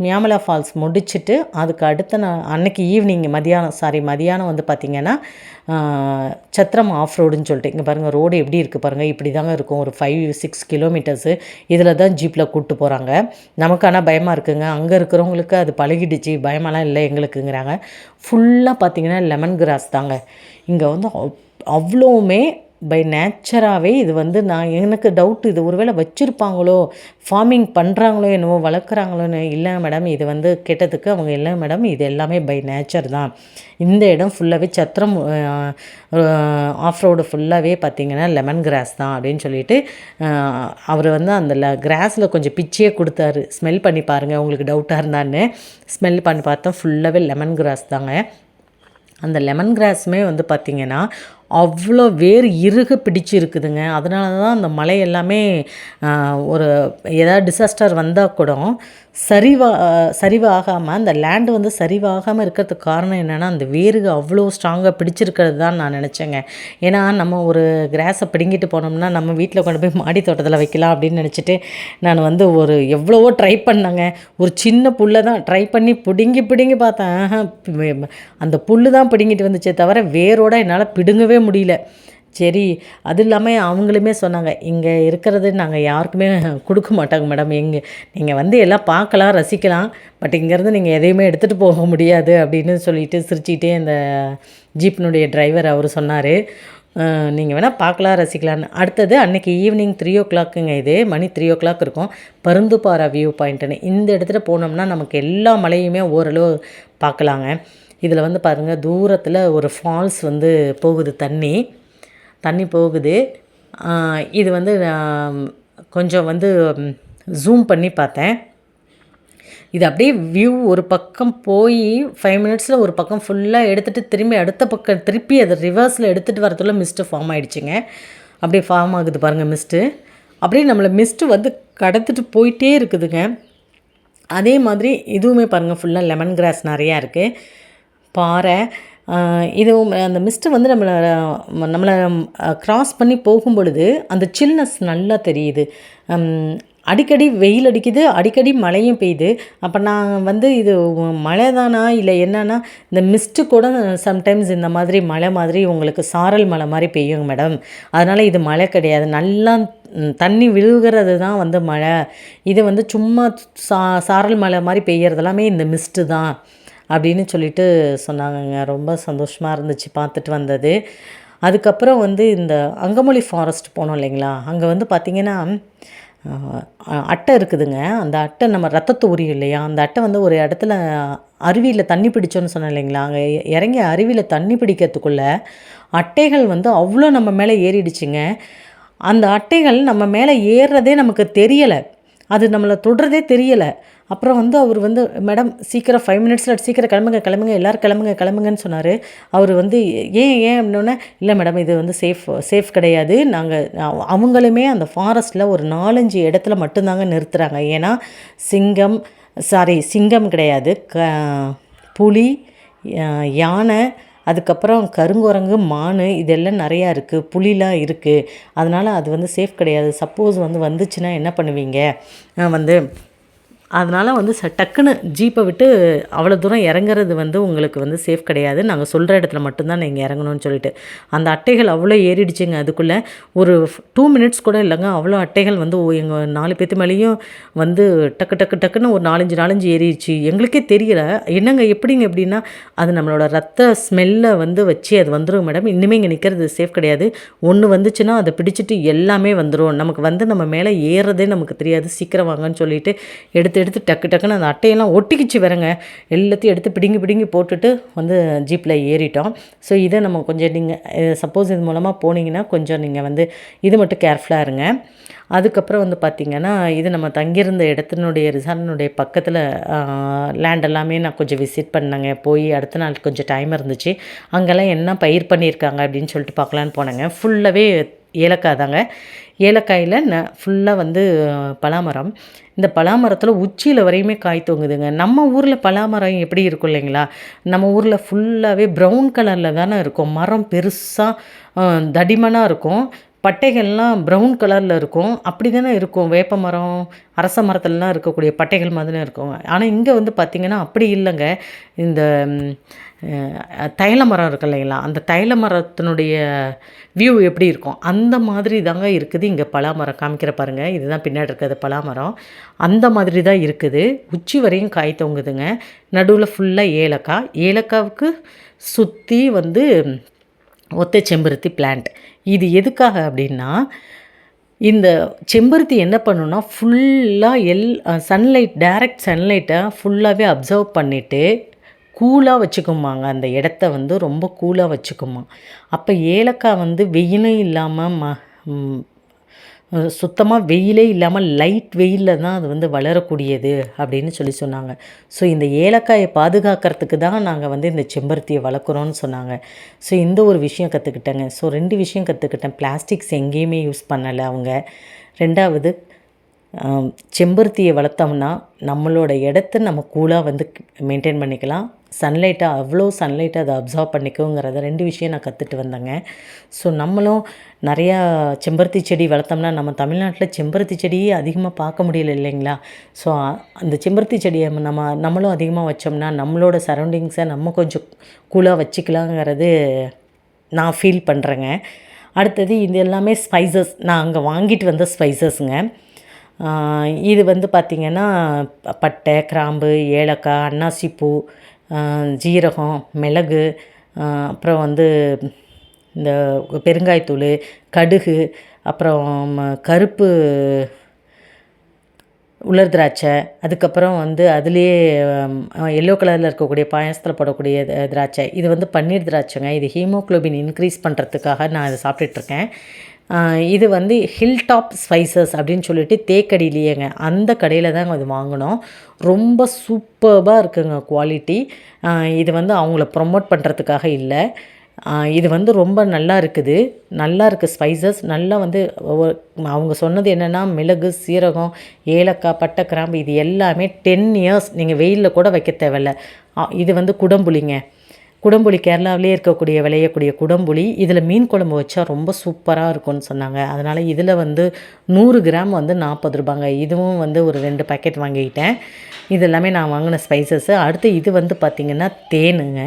மியாமலா ஃபால்ஸ் முடிச்சுட்டு அதுக்கு அடுத்த நான் அன்னைக்கு ஈவினிங் மதியானம் சாரி மதியானம் வந்து பார்த்திங்கன்னா சத்திரம் ஆஃப் ரோடுன்னு சொல்லிட்டு இங்கே பாருங்கள் ரோடு எப்படி இருக்குது பாருங்கள் இப்படி தாங்க இருக்கும். ஒரு ஃபைவ் சிக்ஸ் கிலோமீட்டர்ஸு இதில் தான் ஜீப்பில் கூப்பிட்டு போகிறாங்க நமக்கு ஆனால் பயமாக இருக்குங்க. அங்கே இருக்கிறவங்களுக்கு அது பழகிடுச்சு. பயமெல்லாம் இல்லை எங்களுக்குங்கிறாங்க. ஃபுல்லாக பார்த்திங்கன்னா லெமன் கிராஸ் தாங்க. இங்கே வந்து அவ்வளோவுமே பை நேச்சராகவே இது வந்து நான் எனக்கு டவுட் இது ஒருவேளை வச்சுருப்பாங்களோ? ஃபார்மிங் பண்ணுறாங்களோ என்னவோ வளர்க்குறாங்களோன்னு? இல்லை மேடம் இது வந்து கேட்டதுக்கு அவங்க இல்லை மேடம் இது எல்லாமே பை நேச்சர் தான். இந்த இடம் ஃபுல்லாகவே சத்திரம் ஆஃப் ரோடு ஃபுல்லாகவே பார்த்திங்கன்னா லெமன் கிராஸ் தான் அப்படின்னு சொல்லிட்டு அவர் வந்து அந்த ல கிராஸில் கொஞ்சம் பிச்சையே கொடுத்தாரு. ஸ்மெல் பண்ணி பாருங்கள் உங்களுக்கு டவுட்டாக இருந்தான்னு. ஸ்மெல் பண்ணி பார்த்தோம் ஃபுல்லாகவே லெமன் கிராஸ் தாங்க. அந்த லெமன் கிராஸுமே வந்து பார்த்திங்கன்னா அவ்வளோ வேர் இறுக பிடிச்சிருக்குதுங்க. அதனால தான் அந்த மலை எல்லாமே ஒரு ஏதாவது டிசாஸ்டர் வந்தால் கூட சரிவா சரிவாகாமல் அந்த லேண்டு வந்து சரிவாகாமல் இருக்கிறதுக்கு காரணம் என்னென்னா அந்த வேருக அவ்வளோ ஸ்ட்ராங்காக பிடிச்சிருக்கிறது தான் நான் நினச்சேங்க. ஏன்னா நம்ம ஒரு கிராஸை பிடுங்கிட்டு போனோம்னா நம்ம வீட்டில் கொண்டு போய் மாடி தோட்டத்தில் வைக்கலாம் அப்படின்னு நினச்சிட்டு நான் வந்து ஒரு எவ்வளவோ ட்ரை பண்ணேங்க. ஒரு சின்ன புல்லை தான் ட்ரை பண்ணி பிடுங்கி பிடுங்கி பார்த்தேன். அந்த புல்லு தான் பிடுங்கிட்டு வந்துச்சே தவிர வேரோட என்னால் பிடுங்கவே முடியல. சரி அது இல்லாமல் அவங்களுமே சொன்னாங்க இங்கே இருக்கிறது நாங்கள் யாருக்குமே கொடுக்க மாட்டாங்க மேடம். எங்கே நீங்கள் வந்து எல்லாம் பார்க்கலாம் ரசிக்கலாம். பட் இங்கேருந்து நீங்கள் எதையுமே எடுத்துகிட்டு போக முடியாது. அப்படின்னு சொல்லிட்டு சிரிச்சிக்கிட்டே அந்த ஜீப்னுடைய டிரைவர் அவர் சொன்னார். நீங்கள் வேணால் பார்க்கலாம் ரசிக்கலான்னு அடுத்தது அன்றைக்கி ஈவினிங் த்ரீ ஓ கிளாக்குங்க இது. மணி த்ரீ ஓ கிளாக் இருக்கும். பருந்துப்பாறை வியூ பாயிண்ட்டுன்னு இந்த இடத்துல போனோம்னா நமக்கு எல்லா மலையுமே ஓரளவு பார்க்கலாங்க. இதில் வந்து பாருங்கள் தூரத்தில் ஒரு ஃபால்ஸ் வந்து போகுது தண்ணி. தண்ணி போகுது. இது வந்து நான் கொஞ்சம் வந்து ஜூம் பண்ணி பார்த்தேன். இது அப்படியே வியூ ஒரு பக்கம் போய் ஃபைவ் மினிட்ஸில் ஒரு பக்கம் ஃபுல்லாக எடுத்துகிட்டு திரும்பி அடுத்த பக்கம் திருப்பி அதை ரிவர்ஸில் எடுத்துகிட்டு வரதுக்குள்ள மிஸ்ட்டு ஃபார்ம் ஆகிடுச்சிங்க அப்படியே ஃபார்ம் ஆகுது பாருங்கள் மிஸ்ட்டு அப்படியே நம்மளை மிஸ்ட்டு வந்து கடத்திட்டு போயிட்டே இருக்குதுங்க. அதே மாதிரி இதுவுமே பாருங்கள் ஃபுல்லாக லெமன் கிராஸ் நிறையா இருக்குது பாறை இதுவும் அந்த மிஸ்ட்டு வந்து நம்மளை நம்மளை க்ராஸ் பண்ணி போகும் பொழுது அந்த சில்னஸ் நல்லா தெரியுது. அடிக்கடி வெயில் அடிக்குது அடிக்கடி மழையும் பெய்யுது. அப்போ நான் வந்து இது மழை தானா இல்லை என்னன்னா இந்த மிஸ்ட்டு கூட சம்டைம்ஸ் இந்த மாதிரி மழை மாதிரி உங்களுக்கு சாரல் மழை மாதிரி பெய்யுங்க மேடம் அதனால் இது மழை கிடையாது. நல்லா தண்ணி விழுகிறது தான் வந்து மழை. இது வந்து சும்மா சா சாரல் மழை மாதிரி பெய்யறது எல்லாமே இந்த மிஸ்ட்டு தான். அப்படின்னு சொல்லிட்டு சொன்னாங்கங்க. ரொம்ப சந்தோஷமாக இருந்துச்சு பார்த்துட்டு வந்தது. அதுக்கப்புறம் வந்து இந்த அங்கமொழி ஃபாரஸ்ட் போனோம் இல்லைங்களா? அங்கே வந்து பார்த்திங்கன்னா அட்டை இருக்குதுங்க. அந்த அட்டை நம்ம ரத்தத்தை உரியும் இல்லையா? அந்த அட்டை வந்து ஒரு இடத்துல அருவியில் தண்ணி பிடிச்சோன்னு சொன்னேன் இல்லைங்களா? அங்கே இறங்கி அருவியில் தண்ணி பிடிக்கிறதுக்குள்ள அட்டைகள் வந்து அவ்வளோ நம்ம மேலே ஏறிடுச்சுங்க. அந்த அட்டைகள் நம்ம மேலே ஏறுறதே நமக்கு தெரியலை. அது நம்மளை தொடுறதே தெரியலை. அப்புறம் வந்து அவர் வந்து மேடம் சீக்கிரம் ஃபைவ் மினிட்ஸில் சீக்கிரம் கிளம்புங்க கிளம்புங்க எல்லோரும் கிளம்புங்க கிளம்புங்கன்னு சொன்னார். அவர் வந்து ஏன் ஏன்? அப்படின்னோடனே இல்லை மேடம் இது வந்து சேஃப் சேஃப் கிடையாது. நாங்கள் அவங்களுமே அந்த ஃபாரஸ்ட்டில் ஒரு நாலஞ்சு இடத்துல மட்டும்தாங்க நிறுத்துகிறாங்க ஏன்னா சிங்கம் சாரி சிங்கம் கிடையாது. க புலி யானை அதுக்கப்புறம் கருங்குரங்கு மான் இதெல்லாம் நிறையா இருக்குது புலிலாம் இருக்குது அதனால் அது வந்து சேஃப் கிடையாது. சப்போஸ் வந்து வந்துச்சுன்னா என்ன பண்ணுவீங்க? வந்து அதனால் வந்து ச டக்குன்னு ஜீப்பை விட்டு அவ்வளோ தூரம் இறங்குறது வந்து உங்களுக்கு வந்து சேஃப் கிடையாது. நாங்கள் சொல்கிற இடத்துல மட்டும்தான் நீங்கள் இறங்கணும்னு சொல்லிட்டு. அந்த அட்டைகள் அவ்வளோ ஏறிடுச்சுங்க அதுக்குள்ளே. ஒரு டூ மினிட்ஸ் கூட இல்லைங்க. அவ்வளோ அட்டைகள் வந்து எங்கள் நாலு பேத்து மேலேயும் வந்து டக்கு டக்கு டக்குன்னு ஒரு நாலஞ்சு நாலஞ்சு ஏறிடுச்சு. எங்களுக்கே தெரியல. என்னங்க எப்படிங்க எப்படின்னா அது நம்மளோட ரத்த ஸ்மெல்லை வந்து வச்சு அது வந்துடும் மேடம். இன்னுமே இங்கே நிற்கிறது சேஃப் கிடையாது. ஒன்று வந்துச்சுன்னா அதை பிடிச்சிட்டு எல்லாமே வந்துடும் நமக்கு வந்து நம்ம மேலே ஏறுறதே நமக்கு தெரியாது. சீக்கிரம் வாங்கன்னு சொல்லிட்டு எடுத்து எடுத்து டக்கு டக்குன்னு அந்த அட்டையெல்லாம் ஒட்டிக்கிச்சு வரங்க எல்லாத்தையும் எடுத்து பிடுங்கி பிடுங்கி போட்டுட்டு வந்து ஜீப்பில் ஏறிட்டோம். ஸோ இதை நம்ம கொஞ்சம் நீங்கள் சப்போஸ் இது மூலமாக போனீங்கன்னா கொஞ்சம் நீங்கள் வந்து இது மட்டும் கேர்ஃபுல்லாக இருங்க. அதுக்கப்புறம் வந்து பார்த்திங்கன்னா இது நம்ம தங்கியிருந்த இடத்தினுடைய ரிசார்ட்டினுடைய பக்கத்தில் லேண்ட் எல்லாமே நான் கொஞ்சம் விசிட் பண்ணேங்க. போய் அடுத்த நாள் கொஞ்சம் டைம் இருந்துச்சு. அங்கெல்லாம் என்ன பயிர் பண்ணியிருக்காங்க அப்படின்னு சொல்லிட்டு பார்க்கலான்னு போனேங்க. ஃபுல்லாகவே ஏலக்காய் தாங்க. ஏலக்காயில் ந ஃபுல்லாக வந்து பலாமரம். இந்த பலாமரத்தில் உச்சியில் வரையுமே காய் தொங்குதுங்க. நம்ம ஊரில் பலாமரம் எப்படி இருக்கும் இல்லைங்களா? நம்ம ஊரில் ஃபுல்லாகவே ப்ரௌன் கலரில் தானே இருக்கும். மரம் பெருசாக தடிமனாக இருக்கும். பட்டைகள்லாம் ப்ரௌன் கலரில் இருக்கும். அப்படி தானே இருக்கும். வேப்ப மரம் அரச மரத்துலலாம் இருக்கக்கூடிய பட்டைகள் மாதிரி இருக்கும். ஆனால் இங்கே வந்து பார்த்திங்கன்னா அப்படி இல்லைங்க. இந்த தைல மரம் இருக்கு இல்லைங்களா? அந்த தைல மரத்தினுடைய வியூ எப்படி இருக்கும்? அந்த மாதிரி தாங்க இருக்குது. இங்கே பலாமரம் காமிக்கிற பாருங்கள் இதுதான் பின்னாடி இருக்கிறது பலாமரம். அந்த மாதிரி தான் இருக்குது. உச்சி வரையும் காய் தொங்குதுங்க. நடுவில் ஃபுல்லாக ஏலக்காய். ஏலக்காவுக்கு சுற்றி வந்து ஒத்தை செம்பருத்தி பிளான்ட் இது எதுக்காக அப்படின்னா இந்த செம்பருத்தி என்ன பண்ணுன்னா ஃபுல்லாக எல் சன்லைட் டைரக்ட் சன்லைட்டை ஃபுல்லாகவே அப்சர்வ் பண்ணிவிட்டு கூலாக வச்சுக்குமாங்க அந்த இடத்த வந்து ரொம்ப கூலாக வச்சுக்குமா. அப்போ ஏலக்காய் வந்து வெயிலும் இல்லாமல் ம சுத்தமாக வெயிலே இல்லாமல் லைட் வெயிலில் தான் அது வந்து வளரக்கூடியது அப்படின்னு சொல்லி சொன்னாங்க. ஸோ இந்த ஏலக்காயை பாதுகாக்கிறதுக்கு தான் நாங்கள் வந்து இந்த செம்பருத்தியை வளர்க்குறோன்னு சொன்னாங்க. ஸோ இந்த ஒரு விஷயம் கற்றுக்கிட்டேங்க ஸோ ரெண்டு விஷயம் கற்றுக்கிட்டேன் பிளாஸ்டிக்ஸ் எங்கேயுமே யூஸ் பண்ணலை அவங்க. ரெண்டாவது செம்பருத்தியை வளர்த்தோம்னா நம்மளோட இடத்த நம்ம கூலாக வந்து மெயின்டைன் பண்ணிக்கலாம். சன்லைட்டை அவ்வளோ சன்லைட்டை அதை அப்சர்வ் பண்ணிக்கோங்கிறத ரெண்டு விஷயம் நான் கற்றுட்டு வந்தேங்க. ஸோ நம்மளும் நிறையா செம்பருத்தி செடி வளர்த்தோம்னா நம்ம தமிழ்நாட்டில் செம்பருத்தி செடியே அதிகமாக பார்க்க முடியல இல்லைங்களா? ஸோ அந்த செம்பருத்தி செடியை நம்ம நம்மளும் அதிகமாக வச்சோம்னா நம்மளோட சரௌண்டிங்ஸை நம்ம கொஞ்சம் கூலாக வச்சுக்கலாங்கிறது நான் ஃபீல் பண்ணுறேங்க அடுத்தது இது எல்லாமே ஸ்பைசஸ் நான் அங்கே வாங்கிட்டு வந்த ஸ்பைசஸ்ங்க இது வந்து பார்த்திங்கன்னா பட்டை கிராம்பு ஏலக்காய் அன்னாசிப்பூ ஜீரகம் மிளகு அப்புறம் வந்து இந்த பெருங்காயத்தூள் கடுகு அப்புறம் கருப்பு உலர் திராட்சை அதுக்கப்புறம் வந்து அதுலேயே எல்லோ கலரில் இருக்கக்கூடிய பாயாசத்தில் போடக்கூடிய திராட்சை. இது வந்து பன்னீர் திராட்சைங்க. இது ஹீமோகுளோபின் இன்க்ரீஸ் பண்ணுறதுக்காக நான் இதை சாப்பிட்டுட்ருக்கேன் இது வந்து ஹில் டாப் ஸ்பைசஸ் அப்படின்னு சொல்லிட்டு தேக்கடியிலேயேங்க. அந்த கடையில் தாங்க அது வாங்கினோம். ரொம்ப சூப்பர்பாக இருக்குங்க குவாலிட்டி இது வந்து அவங்கள ப்ரொமோட் பண்ணுறதுக்காக இல்லை. இது வந்து ரொம்ப நல்லா இருக்குது. நல்லா இருக்குது ஸ்பைசஸ் நல்லா வந்து ஒவ்வொரு- அவங்க சொன்னது என்னென்னா மிளகு சீரகம் ஏலக்காய் பட்டை கிராம்பு இது எல்லாமே டென் இயர்ஸ் நீங்கள் வெயிலில் கூட வைக்க தேவையில்ல. இது வந்து குடம்புலிங்க. குடம்புளி கேரளாவிலே இருக்கக்கூடிய விளையக்கூடிய குடம்புளி இதில் மீன் குழம்பு வச்சா ரொம்ப சூப்பராக இருக்கும்னு சொன்னாங்க. அதனால் இதில் வந்து நூறு கிராம் வந்து நாற்பது ரூபாங்க. இதுவும் வந்து ஒரு ரெண்டு பாக்கெட் வாங்கிக்கிட்டேன். இது எல்லாமே நான் வாங்கின ஸ்பைசஸ்ஸு அடுத்து இது வந்து பார்த்திங்கன்னா தேனுங்க.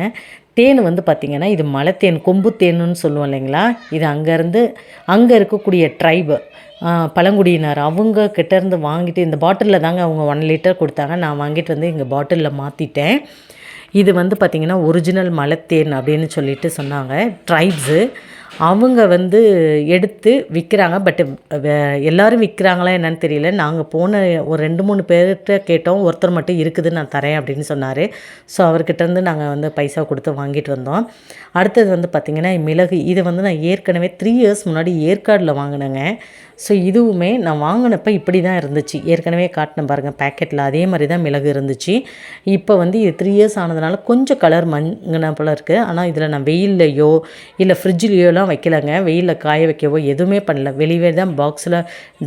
தேன் வந்து பார்த்திங்கன்னா இது மலைத்தேன் கொம்பு தேனுன்னு சொல்லுவோம் இல்லைங்களா? இது அங்கேருந்து அங்கே இருக்கக்கூடிய ட்ரைபு பழங்குடியினர் அவங்க கிட்டேருந்து வாங்கிட்டு இந்த பாட்டிலில் தாங்க அவங்க ஒன் லிட்டர் கொடுத்தாங்க. நான் வாங்கிட்டு வந்து இங்கே பாட்டிலில் மாற்றிட்டேன் இது வந்து பார்த்திங்கன்னா ஒரிஜினல் மலைத்தேன் அப்படின்னு சொல்லிட்டு சொன்னாங்க. ட்ரைப்ஸு அவங்க வந்து எடுத்து விற்கிறாங்க பட் எல்லோரும் விற்கிறாங்களா என்னன்னு தெரியல. நாங்கள் போன ஒரு ரெண்டு மூணு பேர்கிட்ட கேட்டோம். ஒருத்தர் மட்டும் இருக்குது நான் தரேன் அப்படின்னு சொன்னார். ஸோ அவர்கிட்டருந்து நாங்கள் வந்து பைசா கொடுத்து வாங்கிட்டு வந்தோம். அடுத்தது வந்து பார்த்திங்கன்னா மிளகு. இதை வந்து நான் ஏற்கனவே த்ரீ இயர்ஸ் முன்னாடி ஏற்காடில் வாங்கினேங்க. ஸோ இதுவுமே நான் வாங்கினப்ப இப்படி தான் இருந்துச்சு. ஏற்கனவே காட்டினேன் பாருங்கள் பேக்கெட்டில் அதே மாதிரி தான் மிளகு இருந்துச்சு. இப்போ வந்து இது த்ரீ இயர்ஸ் ஆனதுனால கொஞ்சம் கலர் மங்கின போல் இருக்குது ஆனால் இதில் நான் வெயில்லையோ இல்லை ஃப்ரிட்ஜ்லேயோலாம் வைக்கலங்க. வெயிலில் காய வைக்கவோ எதுவுமே பண்ணல. வெளியே தான் பாக்ஸில்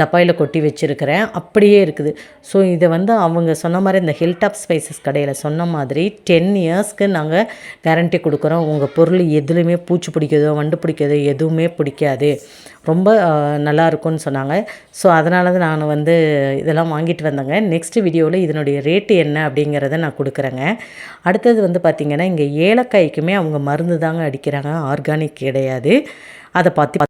டப்பாயில் கொட்டி வச்சுருக்கிறேன். அப்படியே இருக்குது. ஸோ இதை வந்து அவங்க சொன்ன மாதிரி இந்த ஹில்டாப் ஸ்பைசஸ் கடையில் சொன்ன மாதிரி டென் இயர்ஸ்க்கு நாங்கள் கேரண்டி கொடுக்குறோம். உங்கள் பொருள் எதுலேயுமே பூச்சி பிடிக்கிறதோ வண்டு பிடிக்கிறதோ எதுவுமே பிடிக்காது. ரொம்ப நல்லாயிருக்கும்னு சொன்னாங்க. ஸோ அதனால தான் நான் வந்து இதெல்லாம் வாங்கிட்டு வந்தேங்க. நெக்ஸ்ட் வீடியோவில் இதனுடைய ரேட்டு என்ன அப்படிங்கிறத நான் கொடுக்குறேங்க. அடுத்தது வந்து பார்த்திங்கன்னா இங்கே ஏலக்காய்க்குமே அவங்க மருந்து தாங்க அடிக்கிறாங்க. ஆர்கானிக் கிடையாது. அதை பார்த்து